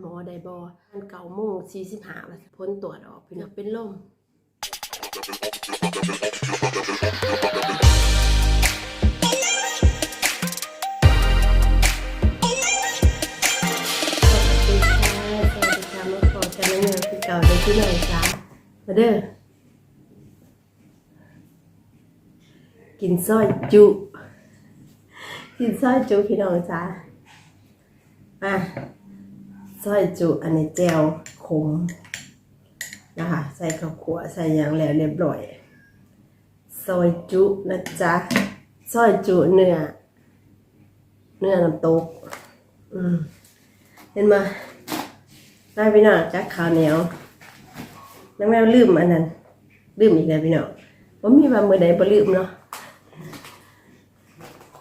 หมอได้บอมันเก่าโมงสี่สิบห้าแล้วพ้นตรวจออกพี่น้องเป็นลมสวัสดีค่ะสวัสดีค่ะมาขอกันในเมืองคือเก่าในที่ไหนจ้ามาเด้อกินซอยจุ กินซอยจุพี่น้องจ้าอะ ซอยจุอันนี้แจวขมนะคะใส่ข้าวขัวใส่ยางแล้วเรียบร้อย ซอยจุนะจ๊ะ ซอยจุเนื้อ เนื้อน้ำตกอืมเห็นมาได้พี่น้องจักข้าวเหนียวน้องแมวลืมอันนั้น ลืมอีกแล้วพี่น้องว่ามีว่ามือใดบ่ลืมเนาะ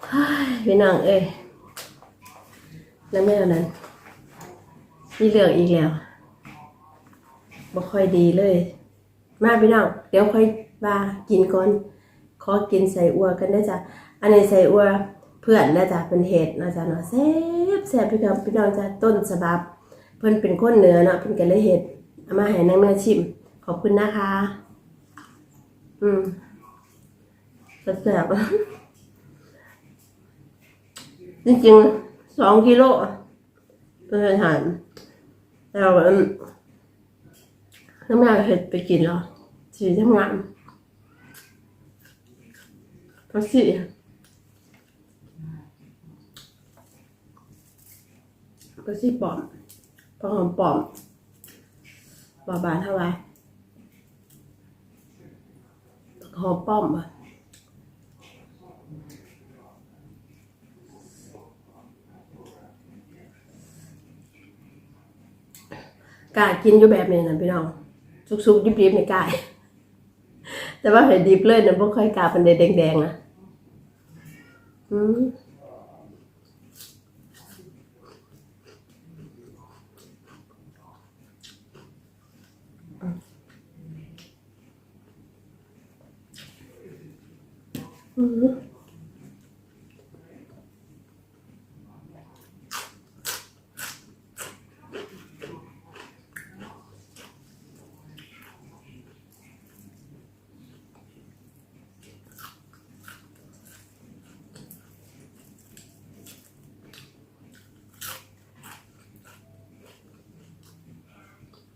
เฮ้ยพี่น้องเอ้ยน้องแมวนั้น มีเรื่องอีกแล้วบ่ค่อยดีเลย มาพี่น้องเดี๋ยวค่อยว่ากินก่อนขอกินใส่อัวกันได้จ้ะอันนี้ใส่อัวเพื่อนนะจ๊ะเป็นเห็ดนะจ๊ะเนาะแซ่บแซ่บพี่น้องพี่น้องจ้ะต้นฉบับเพิ่นเป็นคนเหนือเนาะเพิ่นก็เลยเห็ดเอามาให้นางแม่ชิม ขอบคุณนะคะ อืมแซ่บๆจริงๆสองกิโลเป็นอาหาร แต่ว่าน้ำงานเห็ดไปกินแล้วสีทำงานก็สิก็สิปอมพอหอมปอมบาบานเท่าไหร่หอมป้อมอะ กายกินอยู่แบบนี้นะพี่น้องสุกๆยิบๆในกายแต่ว่าเห็นดิบเลยนะพวกค่อยกาเป็นแดงๆนะอืมอืม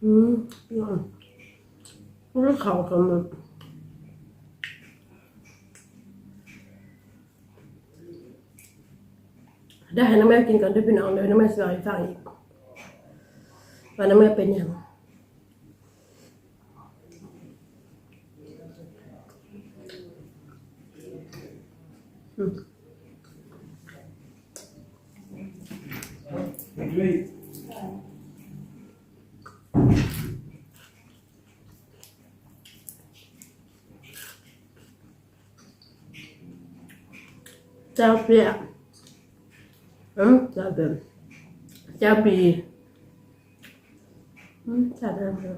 อืมพี่น้องมันเขากันมันได้ให้น้ำแม่กินก่อนด้วยพี่น้องเดี๋ยน้ำแม่จะเล่าให้ฟังอีกว่าน้ำแม่เป็นยังเจ้าเปียอืมจ้าเดิมจ้าปีอืมจัดแล้วครับ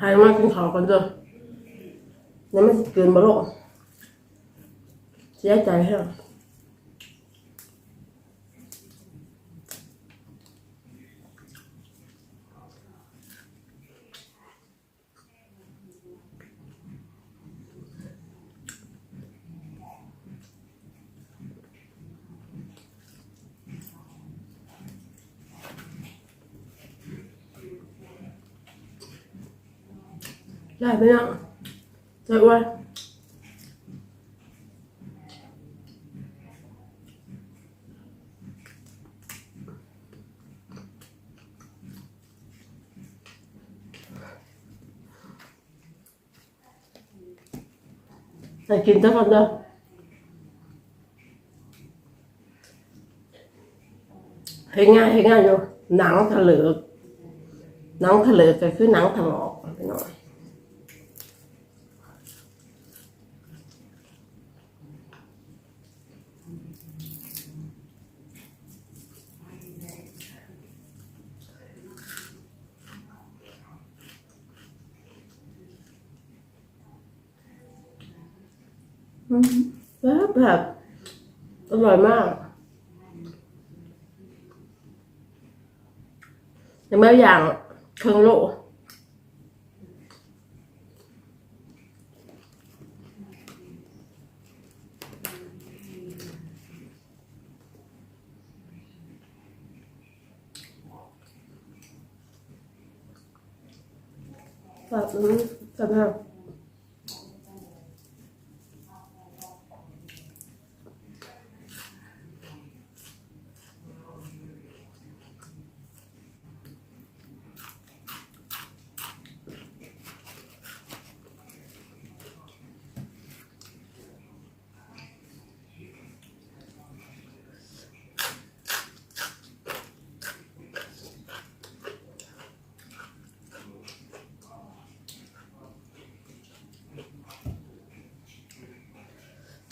หายมากินข้าวกันเถอะนี่มันสิเกินบ่โลกเสียใจเหรอ ได้ไหมอะใจอ้วนให้กินสักคำเดียวเห็นง่ายเห็นง่ายอยู่หนังทะเลอหนังทะเลอก็คือหนังถลอกไปหน่อย อ อืม แบบอร่อยมากอยังไม่อย่างเครื่องโลแบบนี้แบบนี้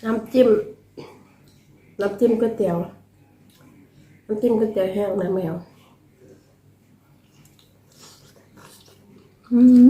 น้ำจิ้ม น้ำจิ้มก๋วยเตี๋ยว น้ำจิ้มก๋วยเตี๋ยวแห้งนะแมว อืม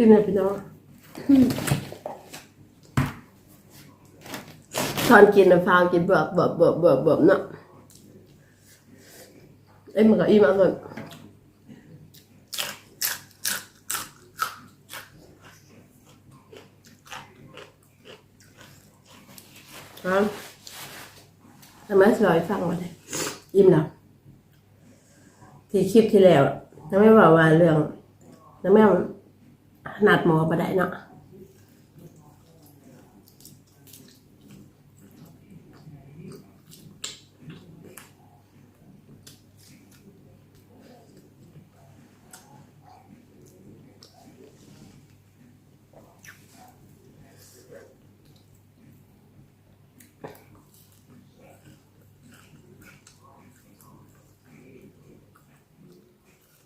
อิ่มเลยพี่น้องตอนกินนะฟาวกินแบบแบบแบบแบบแบบเนาะเอ้มันก็อิ่มมากเลยครับทำไมสลอยฟังมาเลยอิ่มแล้วที่คลิปที่แล้วน้าไม่บอกว่าเรื่องน้าแม่ นัดหมอมาได้เนาะ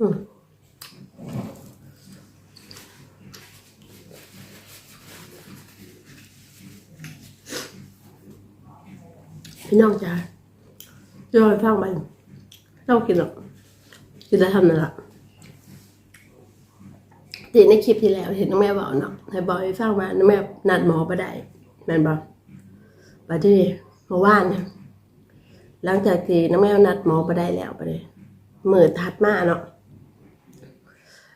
อืม พี่น้องจ๋าจะไปฟังมันต้องกินหรอกกินแล้วทำนั่นแหละตีในคลิปที่แล้วเห็นน้องแม่บอกเนาะให้บอกให้ฟังว่าน้องแม่นัดหมอไปได้แม่บอกไปที่เมื่อวานเนี่ยหลังจากที่น้องแม่นัดหมอไปได้แล้วไปเลยมือถัดมาเนาะ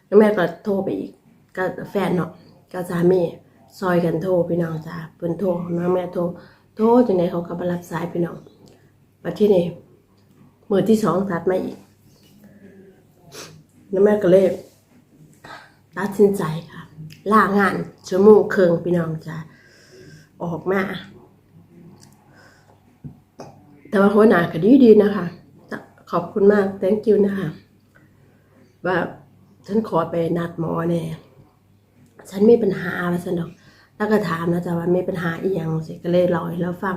แล้วแม่ก็โทรไปอีกก็แฟนเนาะก็สามีซอยกันโทรพี่น้องจ้าเพิ่นโทรน้องแม่โทร โทรจังไดเขาก็มารับสายพี่น้องมาที่นี่มือที่สองถัดมาอีกแล้วแม่ก็เลยตัดสินใจค่ะลางานชั่วโมงเครึ่งพี่น้องจ้าออกมา แต่ว่าหัวหน้าก็ดีดีนะคะ ขอบคุณมาก thank you นะคะ ว่าฉันขอไปนัดหมอแน่ฉันมีปัญหาอะไรสันดอก แล้วก็ถามนะจ๊ะว่ามีปัญหาอีหยังสิก็เลยล่าให้เราฟัง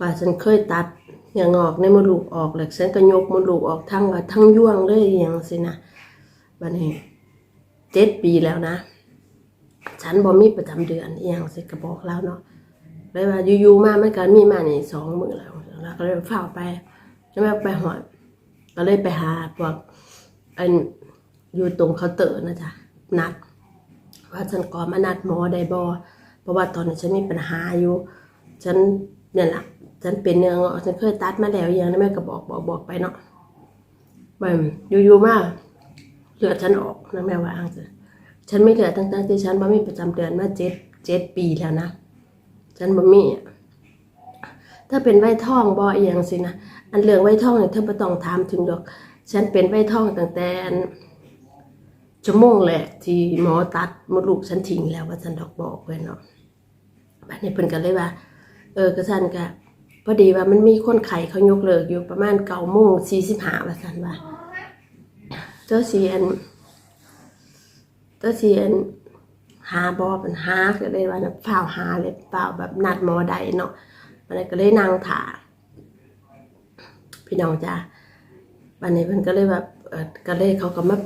ว่าฉันเคยตัดอย่างงอกในมดลูกออกแล้วฉันก็ยกมดลูกออกทั้งว่าทั้งย่วงเลยอหย่างสินะบัดนี้เจ็ดปีแล้วนะ ฉันบ่มีประจำเดือนอหย่างสิก็บอกแล้วเนาะเลยว่าอยู่ๆมามันก็มีมานี่สองมือแล้วแล้วก็เลยเฝ้าไปแล้วแม่ไปหอดก็เลยไปหาพวกอันอยู่ตรงเคาน์เตอร์นะจ๊ะนัดว่าฉันก่อมานัดหมอได้บ่ เพราะว่าตอนนี้ฉันมีปัญหาอยู่ ฉันเนี่ยแหละฉันเป็นเนื้องอฉันเคยตัดมาแล้วอย่างนั้นแม่ก็บอกบอกบอกไปเนาะแบบอยู่ๆมากเลือดฉันออกนะแม่ว่าอังจ้ะฉันไม่เหลือตั้งๆที่ฉันบ่มีประจำเดือนมาเจ็ดเจ็ดปีแล้วนะ ฉันบ่มีถ้าเป็นไวท้องบ่อเอียงสินะ อันเรื่องไวท้องเนี่ยเธอบ่ต้องถามถึงดอก ฉันเป็นไวท้องตั้งแต่ ชั่วโมงแรกที่หมอตัดมดลูกฉันทิ้งแล้วว่าฉันดอกบอกไว้เนาะบัดนี้เพิ่นก็เลยว่า เออกระสันกะพอดีว่ามันมีคนไข้เขายกเลิกอยู่ประมาณเก้าโมงสี่สิบห้าว่าสันว่าเจ้าเสีอันเจ้าเสีอันหาบอปัญหาก็เลยว่าน่ะเฝ้าวหาเลยเฝ้าวแบบนัดหมอใดเนาะมันก็เลยนั่งถาพี่น้องจ้าวันนี้เพิ่นก็เลยแบบเออก็เลยเขาก็มา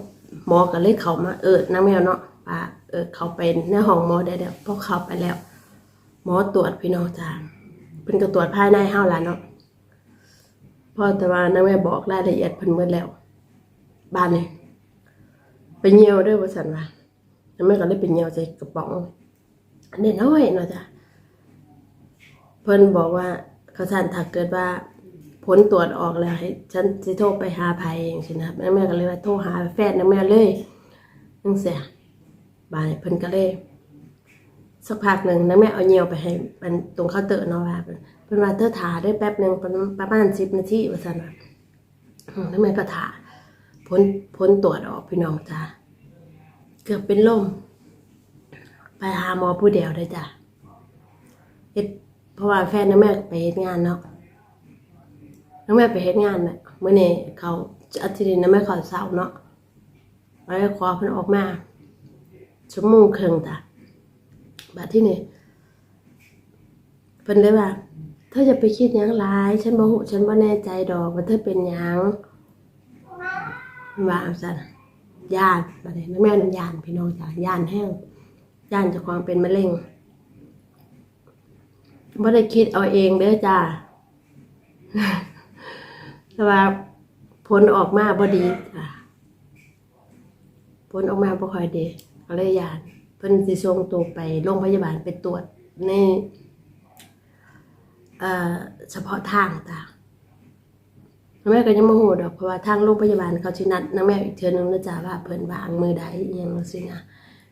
หมอก็เลยเขามาเออนางแมวเนาะว่าเออเขาไปในห้องหมอได้แล้วพอเขาไปแล้ว หมอตรวจพี่น้องจ้าเพิ่นก็ตรวจภายในเฮาล่ะเนาะพอแต่ว่านางแม่บอกรายละเอียดเพิ่นหมดแล้ว บ้านนี่ไปเหี่ยวด้อว่าซั่นว่านางแม่ก็เลยไปเหี่ยวใส่กระป๋องอันนี้น้อยเนาะจ้ะเพิ่นบอกว่าเขาสั่นถ้าเกิดว่า ผลตรวจออกแล้วให้ฉันสิโทรไปหาภัยเอย่างซี่นะนาแม่ก็เลยว่าโทรหาแฟนนาแม่เลยจังซี่บ้านนี้เพิ่นก็เลยสักพักหนึ่งนะแม่เอาเงียวไปให้มันตรงเคาน์เตอร์เนาะว่าเป็นเป็นว่าเธอถาได้แป๊บหนึ่งประมาณประมาณสิบนาทีว่าสันว่าอืมแล้วแม่ก็ถาพ้นพ้นตรวจออกพี่น้องจ้าเกือบเป็นลมไปหาหมอผู้เดียวเลยจ้ะเพราะว่าแฟนนะแม่ไปงานเนาะ น้องแม่ไปเฮ็ดงานน่ะเมื่อเนี้เขาอาทิตย์นี้นะแม่เขาเศร้าเนาะแล้วขอเพิ่นออกมาชั่วโมงครึ่งจ้ะบัดที่นี่เพิ่นเลยว่าเธอจะไปคิดยังหลาย ฉันบ่ฮู้ฉันบ่แน่ใจดอกว่าเธอเป็นยังว่าซั่นยานบัดนี้แม่นยานพี่น้องจ้ะยานแห้งยานจากความเป็นมะเร็งบ่ได้คิดเอาเองเด้อจ้า แต่ว่าผลออกมาบ่ดีจ้ะผลออกมาบ่ค่อยดีก็เลยย่านเพิ่นสิส่งตัวไปโรงพยาบาลไปตรวจในเอ่อเฉพาะทางต่างแม่ก็ยังบ่ฮู้ดอกเพราะว่าทางโรงพยาบาลเขาสินัดนาแม่อีกเทือนึงนะจ๊ะว่าเพิ่นวางมือใดอีหยังจังซี่นะ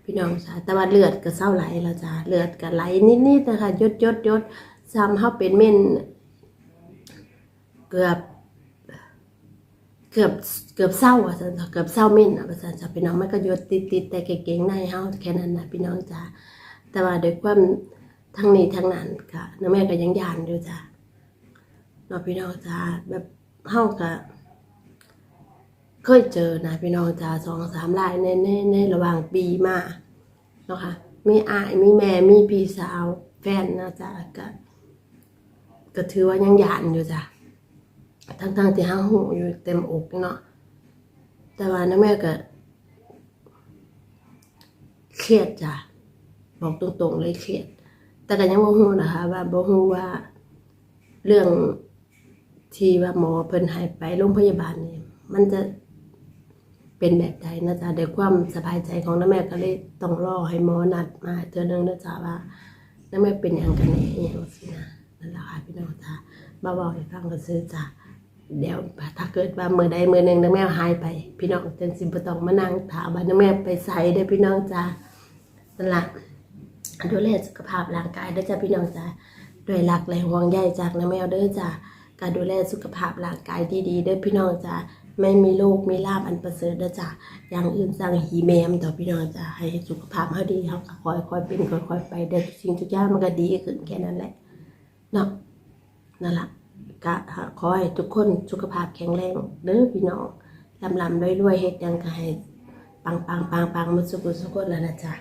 พี่น้องจ้ะแต่ว่าเลือดก็เศร้าไหลแล้วจ้ะเลือดก็ไหลนิดๆนะคะยดยดยดซ้ำเฮาเป็นเม่นเกือบ เกือบเกือบเศร้าอะเกือบเศร้าเม่นอะจ้ะจ้ะพี่น้องมันก็ยดติดติดแต่เก่งๆในเฮาแค่นั้นนะพี่น้องจ้ะแต่ว่าด้วยความทั้งนี้ทั้งนั้นก็น้าแม่ก็ยังยานอยู่จ้ะเนาะพี่น้องจ้ะแบบเฮาก็เคยเจอนะพี่น้องจ้ะสองสามรายในในในระหว่างปีมาเนาะค่ะมีอายมีแม่มีพี่สาวแฟนนะจ้ะก็ก็ถือว่ายังยานอยู่จ้ะ ทั้งๆที่ห้าหูอยู่เต็มอกเนาะแต่ว่าน้าแม่ก็เครียดจ้ะบอกตรงๆเลยเครียด แต่ก็ยังบ่ฮู้นะคะ ว่าบ่ฮู้ว่า เรื่องที่ว่าหมอเพิ่นให้ไปโรงพยาบาลนี่มันจะเป็นแบบใดนะจ๊ะด้วยความสบายใจของน้าแม่ก็เลยต้องรอให้หมอนัดมาเทื่อนึงนะจ๊ะว่าน้าแม่เป็นยังกันแน่อหยังสินะนั่นแหละค่ะพี่น้องจ้ะมาบอกให้ฟังก็ซื้อจ้ะ เดี๋ยวถ้าเกิดว่ามือใดมือหนึ่งน้าแม่หายไป พี่น้องจังสิบ่ต้องมานั่งถามว่าน้าแม่ไปใส่เด้พี่น้องจ้านั่นละดูแลสุขภาพร่างกายด้อจ้าพี่น้องจ้าด้วยรักและห่วงใยจากน้าแม่เด้อจ้าการดูแลสุขภาพร่างกายดีๆเด้อพี่น้องจ้าไม่มีโรคมีลาบอันประเสริฐเด้อจ้าอย่างอื่นสั่งหีแมมต่อพี่น้องจ้าให้สุขภาพเขาดีเขาก็ค่อยเป็นค่อยไปเด้อทุกสิ่งทุกอย่างมันก็ดีขึ้นแค่นั้นแหละเนาะนั่นแหละ ก็ขอให้ทุกคนสุขภาพแข็งแรงเด้อพี่น้องลำลำรวยๆเฮ็ดยังก็ให้ปังปังปังปังมุสุกุสุกุแล้วนะจ๊ะ